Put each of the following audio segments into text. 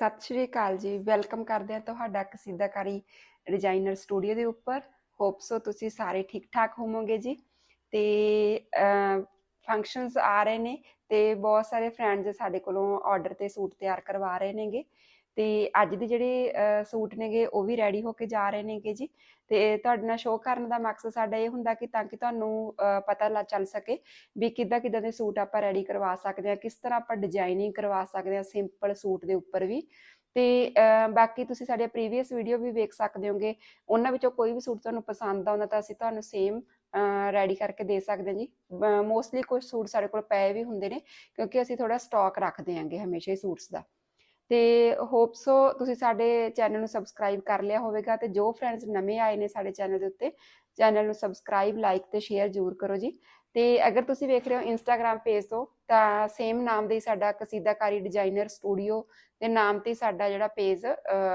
ਸਤਿ ਸ਼੍ਰੀ ਅਕਾਲ ਜੀ। ਵੈਲਕਮ ਕਰਦੇ ਹਾਂ ਤੁਹਾਡਾ ਕਸੀਦਾਕਾਰੀ ਡਿਜ਼ਾਈਨਰ ਸਟੂਡੀਓ ਦੇ ਉੱਪਰ। ਹੋਪ ਸੋ ਤੁਸੀਂ ਸਾਰੇ ਠੀਕ ਠਾਕ ਹੋਵੋਗੇ ਜੀ। ਤੇ ਫੰਕਸ਼ਨਸ ਆ ਰਹੇ ਨੇ ਤੇ ਬਹੁਤ ਸਾਰੇ ਫਰੈਂਡਸ ਸਾਡੇ ਕੋਲੋਂ ਆਰਡਰ ਤੇ ਸੂਟ ਤਿਆਰ ਕਰਵਾ ਰਹੇ ਨੇਗੇ। ਤੇ ਅੱਜ ਦੇ ਜਿਹੜੇ ਸੂਟ ਨੇਗੇ, ਉਹ ਵੀ ਰੈਡੀ ਹੋ ਕੇ ਜਾ ਰਹੇ ਨੇਗੇ ਜੀ। ਤੇ ਤੁਹਾਡੇ ਨਾਲ ਸ਼ੋਅ ਕਰਨ ਦਾ ਮਕਸਦ ਸਾਡਾ ਇਹ ਹੁੰਦਾ ਕਿ ਤਾਂ ਕਿ ਤੁਹਾਨੂੰ ਪਤਾ ਲੱਗ ਚੱਲ ਸਕੇ ਵੀ ਕਿੱਦਾਂ ਕਿੱਦਾਂ ਦੇ ਸੂਟ ਆਪਾਂ ਰੈਡੀ ਕਰਵਾ ਸਕਦੇ ਹਾਂ, ਕਿਸ ਤਰ੍ਹਾਂ ਆਪਾਂ ਡਿਜ਼ਾਈਨਿੰਗ ਕਰਵਾ ਸਕਦੇ ਹਾਂ ਸਿੰਪਲ ਸੂਟ ਦੇ ਉੱਪਰ ਵੀ। ਤੇ ਬਾਕੀ ਤੁਸੀਂ ਸਾਡੇ ਪ੍ਰੀਵੀਅਸ ਵੀਡੀਓ ਵੀ ਵੇਖ ਸਕਦੇ ਹੋਗੇ, ਉਹਨਾਂ ਵਿੱਚੋਂ ਕੋਈ ਵੀ ਸੂਟ ਤੁਹਾਨੂੰ ਪਸੰਦ ਆਉਂਦਾ ਤਾਂ ਅਸੀਂ ਤੁਹਾਨੂੰ ਸੇਮ ਰੈਡੀ ਕਰਕੇ ਦੇ ਸਕਦੇ ਹਾਂ ਜੀ। ਮੋਸਟਲੀ ਕੁਝ ਸੂਟ ਸਾਡੇ ਕੋਲ ਪਏ ਵੀ ਹੁੰਦੇ ਨੇ, ਕਿਉਂਕਿ ਅਸੀਂ ਥੋੜਾ ਸਟਾਕ ਰੱਖਦੇ ਹਾਂਗੇ ਹਮੇਸ਼ਾ ਹੀ ਸੂਟਸ ਦਾ। ਤੇ ਹੋਪ ਸੋ ਤੁਸੀਂ ਸਾਡੇ ਚੈਨਲ ਨੂੰ ਸਬਸਕ੍ਰਾਈਬ ਕਰ ਲਿਆ ਹੋਵੇਗਾ ਤੇ ਜੋ ਫਰੈਂਡਸ ਨਵੇਂ ਆਏ ਨੇ ਸਾਡੇ ਚੈਨਲ ਦੇ ਉੱਤੇ ਚੈਨਲ ਨੂੰ ਸਬਸਕ੍ਰਾਈਬ ਲਾਈਕ ਤੇ ਸ਼ੇਅਰ ਜ਼ਰੂਰ ਕਰੋ ਜੀ। ਤੇ ਅਗਰ ਤੁਸੀਂ ਵੇਖ ਰਹੇ ਹੋ ਇੰਸਟਾਗ੍ਰam ਪੇਜ ਤੋਂ, ਤਾਂ ਸੇਮ ਨਾਮ ਦੇ ਸਾਡਾ ਕਸੀਦਾਕਾਰੀ ਡਿਜ਼ਾਈਨਰ ਸਟੂਡੀਓ ਦੇ ਨਾਮ ਤੇ ਸਾਡਾ ਜਿਹੜਾ ਪੇਜ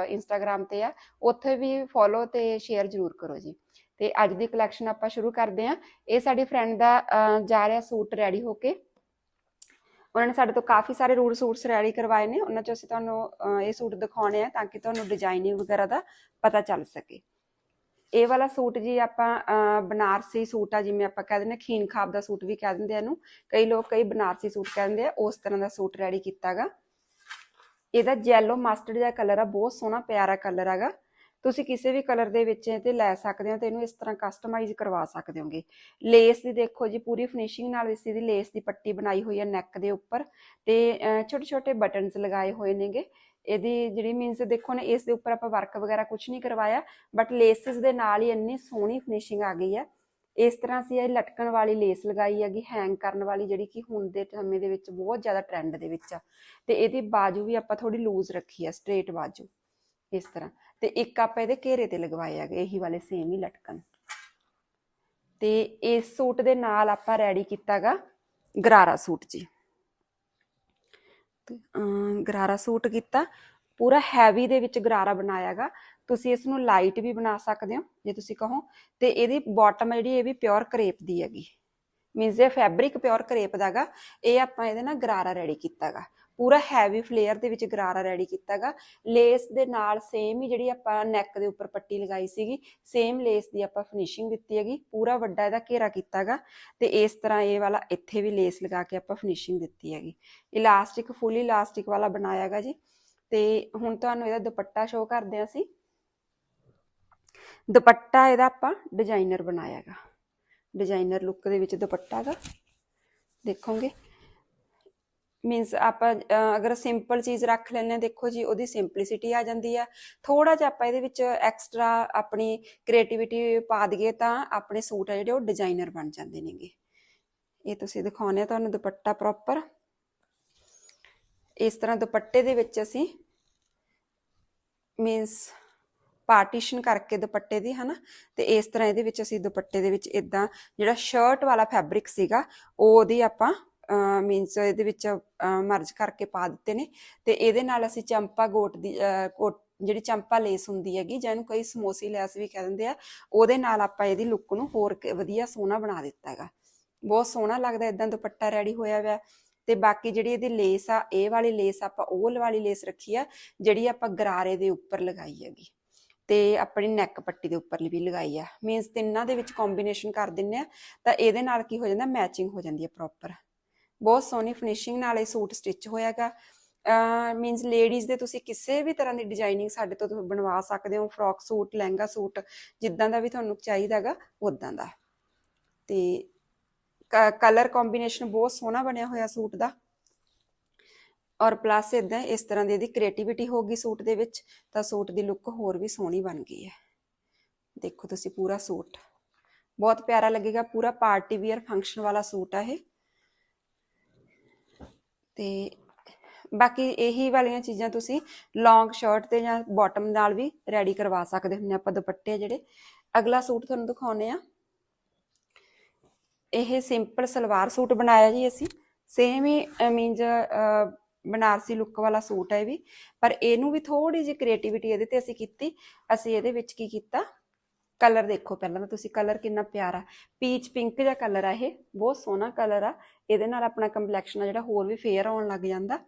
ਇੰਸਟਾਗ੍ਰam ਤੇ ਆ, ਉੱਥੇ ਵੀ ਫੋਲੋ ਤੇ ਸ਼ੇਅਰ ਜ਼ਰੂਰ ਕਰੋ ਜੀ। ਤੇ ਅੱਜ ਦੀ ਕਲੈਕਸ਼ਨ ਆਪਾਂ ਸ਼ੁਰੂ ਕਰਦੇ ਹਾਂ। ਇਹ ਸਾਡੀ ਫਰੈਂਡ ਦਾ ਜਾ ਰਿਹਾ ਸੂਟ ਰੈਡੀ ਹੋ ਕੇ। ਉਹਨਾਂ ਨੇ ਸਾਡੇ ਤੋਂ ਕਾਫੀ ਸਾਰੇ ਰੂਲ ਸੂਟਸ ਰੈਡੀ ਕਰਵਾਏ ਨੇ, ਉਹਨਾਂ ਚੋਂ ਅਸੀਂ ਤੁਹਾਨੂੰ ਇਹ ਸੂਟ ਦਿਖਾਉਣੇ ਆ ਤਾਂ ਕਿ ਤੁਹਾਨੂੰ ਡਿਜ਼ਾਈਨਿੰਗ ਵਗੈਰਾ ਦਾ ਪਤਾ ਚੱਲ ਸਕੇ। ਇਹ ਵਾਲਾ ਸੂਟ ਜੀ ਆਪਾਂ ਬਨਾਰਸੀ ਸੂਟ ਆ, ਜਿਵੇਂ ਆਪਾਂ ਕਹਿ ਦਿੰਦੇ ਹਾਂ ਖੀਨ ਖਾਬ ਦਾ ਸੂਟ ਵੀ ਕਹਿ ਦਿੰਦੇ ਆ ਇਹਨੂੰ। ਕਈ ਲੋਕ ਕਈ ਬਨਾਰਸੀ ਸੂਟ ਕਹਿੰਦੇ ਆ, ਉਸ ਤਰ੍ਹਾਂ ਦਾ ਸੂਟ ਰੈਡੀ ਕੀਤਾਗਾ ਇਹਦਾ ਜੈਲੋ ਮਸਟਰਡ ਜਿਹਾ ਕਲਰ ਆ, ਬਹੁਤ ਸੋਹਣਾ, ਪਿਆਰਾ ਕਲਰ ਹੈਗਾ ਤੁਸੀਂ ਕਿਸੇ ਵੀ ਕਲਰ ਦੇ ਵਿੱਚ ਇਹ ਤੇ ਲੈ ਸਕਦੇ ਹੋ ਤੇ ਇਹਨੂੰ ਇਸ ਤਰ੍ਹਾਂ ਕਸਟਮਾਈਜ਼ ਕਰਵਾ ਸਕਦੇ ਹੋਗੇ। ਲੇਸ ਦੀ ਦੇਖੋ ਜੀ, ਪੂਰੀ ਫਿਨਿਸ਼ਿੰਗ ਨਾਲ ਇਸ ਦੀ ਲੇਸ ਦੀ ਪੱਟੀ ਬਣਾਈ ਹੋਈ ਹੈ ਨੈਕ ਦੇ ਉੱਪਰ ਤੇ ਛੋਟੇ ਛੋਟੇ ਬਟਨਸ ਲਗਾਏ ਹੋਏ ਨੇਗੇ। ਇਹਦੀ ਜਿਹੜੀ ਮੀਨਸ ਦੇਖੋ ਨਾ, ਇਸ ਦੇ ਉੱਪਰ ਆਪਾਂ ਵਰਕ ਵਗੈਰਾ ਕੁਝ ਨਹੀਂ ਕਰਵਾਇਆ ਬਟ ਲੇਸਿਸ ਦੇ ਨਾਲ ਹੀ ਇੰਨੀ ਸੋਹਣੀ ਫਿਨਿਸ਼ਿੰਗ ਆ ਗਈ ਹੈ। ਇਸ ਤਰ੍ਹਾਂ ਅਸੀਂ ਇਹ ਲਟਕਣ ਵਾਲੀ ਲੇਸ ਲਗਾਈ ਹੈਗੀ ਹੈਂਗ ਕਰਨ ਵਾਲੀ ਜਿਹੜੀ ਕਿ ਹੁਣ ਦੇ ਸਮੇਂ ਦੇ ਵਿੱਚ ਬਹੁਤ ਜ਼ਿਆਦਾ ਟ੍ਰੈਂਡ ਦੇ ਵਿੱਚ ਆ। ਤੇ ਇਹਦੀ ਬਾਜੂ ਵੀ ਆਪਾਂ ਥੋੜੀ ਲੂਜ਼ ਰੱਖੀ ਆ ਸਟ੍ਰੇਟ ਬਾਜੂ। ਇਸ ਤਰ੍ਹਾਂ। ਤੇ ਇੱਕ ਆਪਾਂ ਇਹਦੇ ਘੇਰੇ ਤੇ ਲਗਵਾਏ ਹੈਗੇ, ਇਹੀ ਵਾਲੇ ਸੇਮ ਹੀ ਲਟਕਣ। ਤੇ ਇਸ ਸੂਟ ਦੇ ਨਾਲ ਆਪਾਂ ਰੈਡੀ ਕੀਤਾਗਾ ਗਰਾਰਾ ਸੂਟ ਜੀ। ਗਰਾਰਾ ਸੂਟ ਕੀਤਾ, ਪੂਰਾ ਹੈਵੀ ਦੇ ਵਿੱਚ ਗਰਾਰਾ ਬਣਾਇਆਗਾ। ਤੁਸੀਂ ਇਸ ਨੂੰ ਲਾਈਟ ਵੀ ਬਣਾ ਸਕਦੇ ਹੋ, ਜੇ ਤੁਸੀਂ ਕਹੋ। ਤੇ ਇਹਦੀ ਬਾਟਮ ਜਿਹੜੀ ਇਹ ਵੀ ਪਿਓਰ ਕਰੇਪ ਦੀ ਹੈਗੀ। ਮੀਨਸ ਇਹ ਫੈਬਰਿਕ ਪਿਓਰ ਕਰੇਪ ਦਾਗਾ, ਇਹ ਆਪਾਂ ਇਹਦੇ ਨਾਲ ਗਰਾਰਾ ਰੈਡੀ ਕੀਤਾਗਾ। ਪੂਰਾ ਹੈਵੀ ਫਲੇਅਰ ਦੇ ਵਿੱਚ ਗਰਾਰਾ ਰੈਡੀ ਕੀਤਾਗਾ। ਲੇਸ ਦੇ ਨਾਲ ਸੇਮ ਹੀ ਜਿਹੜੀ ਆਪਾਂ ਨੈਕ ਦੇ ਉੱਪਰ ਪੱਟੀ ਲਗਾਈ ਸੀਗੀ ਸੇਮ ਲੇਸ ਦੀ ਆਪਾਂ ਫਿਨਿਸ਼ਿੰਗ ਦਿੱਤੀ ਹੈਗੀ। ਪੂਰਾ ਵੱਡਾ ਇਹਦਾ ਘੇਰਾ ਕੀਤਾਗਾ ਤੇ ਇਸ ਤਰ੍ਹਾਂ ਇਹ ਵਾਲਾ ਇੱਥੇ ਵੀ ਲੇਸ ਲਗਾ ਕੇ ਆਪਾਂ ਫਿਨਿਸ਼ਿੰਗ ਦਿੱਤੀ ਹੈਗੀ। ਇਲਾਸਟਿਕ ਫੁੱਲ ਇਲਾਸਟਿਕ ਵਾਲਾ ਬਣਾਇਆਗਾ ਜੀ। ਤੇ ਹੁਣ ਤੁਹਾਨੂੰ ਇਹਦਾ ਦੁਪੱਟਾ ਸ਼ੋ ਕਰਦੇ ਹਾਂ ਅਸੀਂ। ਦੁਪੱਟਾ ਇਹਦਾ ਆਪਾਂ ਡਿਜ਼ਾਈਨਰ ਬਣਾਇਆਗਾ। ਡਿਜ਼ਾਈਨਰ ਲੁੱਕ ਦੇ ਵਿੱਚ ਦੁਪੱਟਾ ਦਾ ਦੇਖੋਗੇ। ਮੀਨਸ ਆਪਾਂ ਅਗਰ ਸਿੰਪਲ ਚੀਜ਼ ਰੱਖ ਲੈਂਦੇ ਹਾਂ, ਦੇਖੋ ਜੀ, ਉਹਦੀ ਸਿੰਪਲਿਸਿਟੀ ਆ ਜਾਂਦੀ ਆ। ਥੋੜਾ ਜਿਹਾ ਆਪਾਂ ਇਹਦੇ ਵਿੱਚ ਐਕਸਟਰਾ ਆਪਣੀ ਕ੍ਰੀਏਟੀਵਿਟੀ ਪਾ ਦਈਏ ਤਾਂ ਆਪਣੇ ਸੂਟ ਆ ਜਿਹੜੇ, ਉਹ ਡਿਜ਼ਾਈਨਰ ਬਣ ਜਾਂਦੇ ਨੇਗੇ। ਇਹ ਤੁਸੀਂ ਦਿਖਾਉਂਦੇ ਆ ਤੁਹਾਨੂੰ ਦੁਪੱਟਾ ਪ੍ਰੋਪਰ ਇਸ ਤਰ੍ਹਾਂ ਦੁਪੱਟੇ ਦੇ ਵਿੱਚ ਅਸੀਂ ਮੀਨਸ ਪਾਰਟੀਸ਼ਨ ਕਰਕੇ ਦੁਪੱਟੇ ਦੀ, ਹਨਾ? ਤੇ ਇਸ ਤਰ੍ਹਾਂ ਇਹਦੇ ਵਿੱਚ ਅਸੀਂ ਦੁਪੱਟੇ ਦੇ ਵਿੱਚ ਇਦਾਂ ਜਿਹੜਾ ਸ਼ਰਟ ਵਾਲਾ ਫੈਬਰਿਕ ਸੀਗਾ ਉਹ ਉਹਦੀ ਆਪਾਂ ਮੀਨਸ ਇਹਦੇ ਵਿੱਚ ਮਰਜ ਕਰਕੇ ਪਾ ਦਿੱਤੇ ਨੇ। ਤੇ ਇਹਦੇ ਨਾਲ ਅਸੀਂ ਚੰਪਾ ਗੋਟ ਦੀ ਕੋਟ, ਜਿਹੜੀ ਚੰਪਾ ਲੇਸ ਹੁੰਦੀ ਹੈਗੀ, ਜਿਹਨੂੰ ਕਈ ਸਮੋਸੀ ਲੈਸ ਵੀ ਕਹਿ ਦਿੰਦੇ ਆ, ਉਹਦੇ ਨਾਲ ਆਪਾਂ ਇਹਦੀ ਲੁੱਕ ਨੂੰ ਹੋਰ ਵਧੀਆ ਸੋਹਣਾ ਬਣਾ ਦਿੱਤਾ ਹੈਗਾ। ਬਹੁਤ ਸੋਹਣਾ ਲੱਗਦਾ ਇਦਾਂ ਦੁਪੱਟਾ ਰੈਡੀ ਹੋਇਆ ਹੋਇਆ। ਤੇ ਬਾਕੀ ਜਿਹੜੀ ਇਹਦੀ ਲੇਸ ਆ, ਇਹ ਵਾਲੀ ਲੇਸ ਆਪਾਂ ਉਹ ਵਾਲੀ ਲੇਸ ਰੱਖੀ ਆ, ਜਿਹੜੀ ਆਪਾਂ ਗਰਾਰੇ ਦੇ ਉੱਪਰ ਲਗਾਈ ਹੈਗੀ। ਤੇ ਆਪਣੀ ਨੈਕ ਪੱਟੀ ਦੇ ਉੱਪਰ ਵੀ ਲਗਾਈ ਆ। ਮੀਨਸ ਤਿੰਨਾਂ ਦੇ ਵਿੱਚ ਕੰਬੀਨੇਸ਼ਨ ਕਰ ਦਿੰਨੇ ਆ, ਤਾਂ ਇਹਦੇ ਨਾਲ ਕੀ ਹੋ ਜਾਂਦਾ ਮੈਚਿੰਗ ਹੋ ਜਾਂਦੀ ਹੈ ਪ੍ਰੋਪਰ ਬਹੁਤ ਸੋਹਣੀ ਫਿਨਿਸ਼ਿੰਗ ਨਾਲ ਇਹ ਸੂਟ ਸਟਿਚ ਹੋਇਆਗਾ। ਮੀਨਸ ਲੇਡੀਜ਼ ਦੇ ਤੁਸੀਂ ਕਿਸੇ ਵੀ ਤਰ੍ਹਾਂ ਦੀ ਡਿਜ਼ਾਈਨਿੰਗ ਸਾਡੇ ਤੋਂ ਤੁਸੀਂ ਬਣਵਾ ਸਕਦੇ ਹੋ ਫਰੋਕ ਸੂਟ, ਲਹਿੰਗਾ ਸੂਟ, ਜਿੱਦਾਂ ਦਾ ਵੀ ਤੁਹਾਨੂੰ ਚਾਹੀਦਾਗਾ ਉਦਾਂ ਦਾ। ਤੇ ਕਲਰ ਕੰਬੀਨੇਸ਼ਨ ਬਹੁਤ ਸੋਹਣਾ ਬਣਿਆ ਹੋਇਆ ਸੂਟ ਦਾ। ਔਰ ਪਲੱਸ ਇਦਾਂ ਇਸ ਤਰ੍ਹਾਂ ਦੀ ਇਹਦੀ ਕ੍ਰੀਏਟੀਵਿਟੀ ਹੋਗੀ ਸੂਟ ਦੇ ਵਿੱਚ, ਤਾਂ ਸੂਟ ਦੀ ਲੁੱਕ ਹੋਰ ਵੀ ਸੋਹਣੀ ਬਣ ਗਈ ਹੈ। ਦੇਖੋ ਤੁਸੀਂ ਪੂਰਾ ਸੂਟ। ਬਹੁਤ ਪਿਆਰਾ ਲੱਗੇਗਾ, ਪੂਰਾ ਪਾਰਟੀ ਵੀਅਰ ਫੰਕਸ਼ਨ ਵਾਲਾ ਸੂਟ ਆ ਇਹ। ਤੇ ਬਾਕੀ ਇਹੀ ਵਾਲੀਆਂ ਚੀਜ਼ਾਂ ਤੁਸੀਂ ਲੌਂਗ ਸ਼ਰਟ ਤੇ ਜਾਂ ਬਾਟਮ ਨਾਲ ਵੀ ਰੈਡੀ ਕਰਵਾ ਸਕਦੇ ਹੁੰਦੇ ਆਪਾਂ ਦੁਪੱਟੇ ਆ ਜਿਹੜੇ। ਅਗਲਾ ਸੂਟ ਤੁਹਾਨੂੰ ਦਿਖਾਉਨੇ ਆ ਇਹ ਸਿੰਪਲ ਸਲਵਾਰ ਸੂਟ ਬਣਾਇਆ ਜੀ ਅਸੀਂ। ਸੇਮ ਹੀ ਮੀਨਜ਼ ਬਨਾਰਸੀ ਲੁੱਕ ਵਾਲਾ ਸੂਟ ਹੈ ਇਹ ਵੀ। ਪਰ ਇਹਨੂੰ ਵੀ ਥੋੜੀ ਜਿਹੀ ਕ੍ਰੀਏਟੀਵਿਟੀ ਇਹਦੇ ਤੇ ਅਸੀਂ ਕੀਤੀ। ਅਸੀਂ ਇਹਦੇ ਵਿੱਚ ਕੀ ਕੀਤਾ? ਕਲਰ ਦੇਖੋ ਪਹਿਲਾਂ ਤਾਂ ਤੁਸੀਂ ਕਲਰ ਕਿੰਨਾ ਪਿਆਰਾ। ਪੀਚ ਪਿੰਕ ਜਿਹਾ ਕਲਰ ਆ ਇਹ। ਬਹੁਤ ਸੋਹਣਾ ਕਲਰ ਆ। ਇਹਦੇ ਨਾਲ ਆਪਣਾ ਕੰਪਲੈਕਸ਼ਨ ਆ ਜਿਹੜਾ ਹੋਰ ਵੀ ਫੇਅਰ ਆਉਣ ਲੱਗ ਜਾਂਦਾ।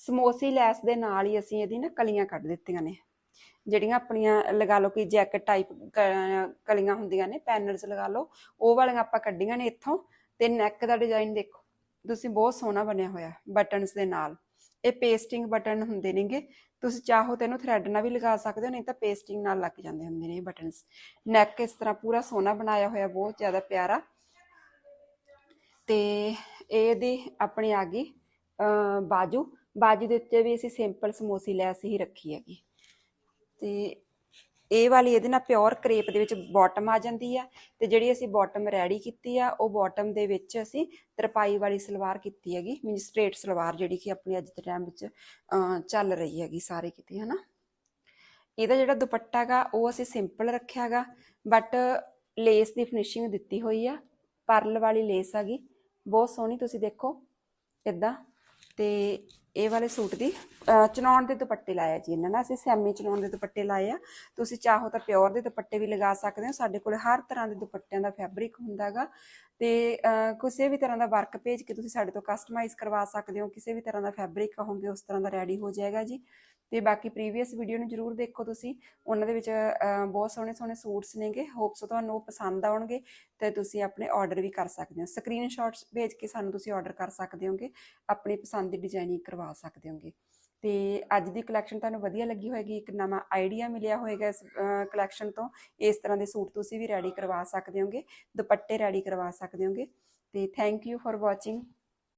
ਸਮੋਸੀ ਲੈਸ ਦੇ ਨਾਲ ਹੀ ਅਸੀਂ ਇਹਦੀ ਨਾ ਕਲੀਆਂ ਕੱਢ ਦਿੱਤੀਆਂ ਨੇ, ਜਿਹੜੀਆਂ ਆਪਣੀਆਂ ਲਗਾ ਲਓ ਕਿ ਜੈਕਟ ਟਾਈਪ ਕਲੀਆਂ ਹੁੰਦੀਆਂ ਨੇ ਪੈਨਲਸ ਲਗਾ ਲਓ, ਉਹ ਵਾਲੀਆਂ ਆਪਾਂ ਕੱਢੀਆਂ ਨੇ ਇੱਥੋਂ ਤੇ ਨੈਕ ਦਾ ਡਿਜ਼ਾਈਨ ਦੇਖੋ, ਤੁਸੀਂ ਬਹੁਤ ਸੋਹਣਾ ਬਣਿਆ ਹੋਇਆ ਬਟਨਸ ਦੇ ਨਾਲ। ਇਹ ਪੇਸਟਿੰਗ ਬਟਨ ਹੁੰਦੇ ਨੇਗੇ, ਤੁਸੀਂ ਚਾਹੋ ਤੇ ਇਹਨੂੰ ਥ੍ਰੈਡ ਨਾਲ ਵੀ ਲਗਾ ਸਕਦੇ ਹੋ, ਨਹੀਂ ਤਾਂ ਪੇਸਟਿੰਗ ਨਾਲ ਲੱਗ ਜਾਂਦੇ ਹੁੰਦੇ ਨੇ ਇਹ ਬਟਨਸ ਨੈਕ ਇਸ ਤਰ੍ਹਾਂ ਪੂਰਾ ਸੋਹਣਾ ਬਣਾਇਆ ਹੋਇਆ, ਬਹੁਤ ਜ਼ਿਆਦਾ ਪਿਆਰਾ ਤੇ ਇਹਦੀ ਆਪਣੀ ਆ ਗਈ ਬਾਜੂ। ਬਾਜੂ ਦੇ ਉੱਤੇ ਵੀ ਅਸੀਂ ਸਿੰਪਲ ਸਮੋਸੀ ਲੈਸ ਹੀ ਰੱਖੀ ਹੈਗੀ। ਤੇ ਇਹ ਵਾਲੀ ਇਹਦੇ ਨਾਲ ਪਿਓਰ ਕਰੇਪ ਦੇ ਵਿੱਚ ਬਾਟਮ ਆ ਜਾਂਦੀ ਆ। ਤੇ ਜਿਹੜੀ ਅਸੀਂ ਬਾਟਮ ਰੈਡੀ ਕੀਤੀ ਆ, ਉਹ ਬਾਟਮ ਦੇ ਵਿੱਚ ਅਸੀਂ ਤਰਪਾਈ ਵਾਲੀ ਸਲਵਾਰ ਕੀਤੀ ਹੈਗੀ। ਮੀਨ ਸਟ੍ਰੇਟ ਸਲਵਾਰ ਜਿਹੜੀ ਕਿ ਆਪਣੀ ਅੱਜ ਦੇ ਟਾਈਮ ਵਿੱਚ ਚੱਲ ਰਹੀ ਹੈਗੀ ਸਾਰੇ ਕਿਤੇ, ਹਨਾ? ਇਹਦਾ ਜਿਹੜਾ ਦੁਪੱਟਾ ਗਾ ਉਹ ਅਸੀਂ ਸਿੰਪਲ ਰੱਖਿਆਗਾ ਬਟ ਲੇਸ ਦੀ ਫਿਨਿਸ਼ਿੰਗ ਦਿੱਤੀ ਹੋਈ ਆ। ਪਰਲ ਵਾਲੀ ਲੇਸ ਹੈਗੀ। ਬਹੁਤ ਸੋਹਣੀ ਤੁਸੀਂ ਦੇਖੋ ਇਦਾਂ ਤੇ ਇਹ ਵਾਲੇ ਸੂਟ ਦੀ ਅਹ, ਦੇ ਦੁਪੱਟੇ ਲਾਇਆ ਜੀ ਇਹਨਾਂ ਨਾਲ। ਅਸੀਂ ਸੈਮੀ ਚਨੌਨ ਦੇ ਦੁਪੱਟੇ ਲਾਏ ਆ। ਤੁਸੀਂ ਚਾਹੋ ਤਾਂ ਪਿਓਰ ਦੇ ਦੁਪੱਟੇ ਵੀ ਲਗਾ ਸਕਦੇ ਹੋ। ਸਾਡੇ ਕੋਲ ਹਰ ਤਰ੍ਹਾਂ ਦੇ ਦੁਪੱਟਿਆਂ ਦਾ ਫੈਬਰਿਕ ਹੁੰਦਾਗਾ ਤੇ ਅਹ, ਕਿਸੇ ਵੀ ਤਰ੍ਹਾਂ ਦਾ ਵਰਕ ਭੇਜ ਕੇ ਤੁਸੀਂ ਸਾਡੇ ਤੋਂ ਕਸਟਮਾਈਜ਼ ਕਰਵਾ ਸਕਦੇ ਹੋ। ਕਿਸੇ ਵੀ ਤਰ੍ਹਾਂ ਦਾ ਫੈਬਰਿਕ ਕਹੋਗੇ ਉਸ ਤਰ੍ਹਾਂ ਦਾ ਰੈਡੀ ਹੋ ਜਾਏਗਾ ਜੀ। ਤੇ ਬਾਕੀ ਪ੍ਰੀਵੀਅਸ ਵੀਡੀਓ ਨੂੰ ਜਰੂਰ ਦੇਖੋ ਤੁਸੀਂ। ਉਹਨਾਂ ਦੇ ਵਿੱਚ ਬਹੁਤ ਸੋਹਣੇ ਸੋਹਣੇ ਸੂਟਸ ਨੇਗੇ। ਹੋਪਸ ਤੁਹਾਨੂੰ ਉਹ ਪਸੰਦ ਆਉਣਗੇ ਤੇ ਤੁਸੀਂ ਆਪਣੇ ਆਰਡਰ ਵੀ ਕਰ ਸਕਦੇ ਹੋ। ਸਕਰੀਨਸ਼ਾਟਸ ਭੇਜ ਕੇ ਸਾਨੂੰ ਤੁਸੀਂ ਆਰਡਰ ਕਰ ਸਕਦੇ ਹੋਗੇ। ਆਪਣੀ ਪਸੰਦ ਦੀ ਡਿਜ਼ਾਈਨਿੰਗ ਕਰਵਾ ਸਕਦੇ ਹੋਗੇ। ਤੇ ਅੱਜ ਦੀ ਕਲੈਕਸ਼ਨ ਤੁਹਾਨੂੰ ਵਧੀਆ ਲੱਗੀ ਹੋਏਗੀ। ਇੱਕ ਨਵਾਂ ਆਈਡੀਆ ਮਿਲਿਆ ਹੋਏਗਾ ਇਸ ਕਲੈਕਸ਼ਨ ਤੋਂ। ਇਸ ਤਰ੍ਹਾਂ ਦੇ ਸੂਟ ਤੁਸੀਂ ਵੀ ਰੈਡੀ ਕਰਵਾ ਸਕਦੇ ਹੋਗੇ। ਦੁਪੱਟੇ ਰੈਡੀ ਕਰਵਾ ਸਕਦੇ ਹੋਗੇ। ਤੇ ਥੈਂਕ ਯੂ ਫॉर ਵਾਚਿੰਗ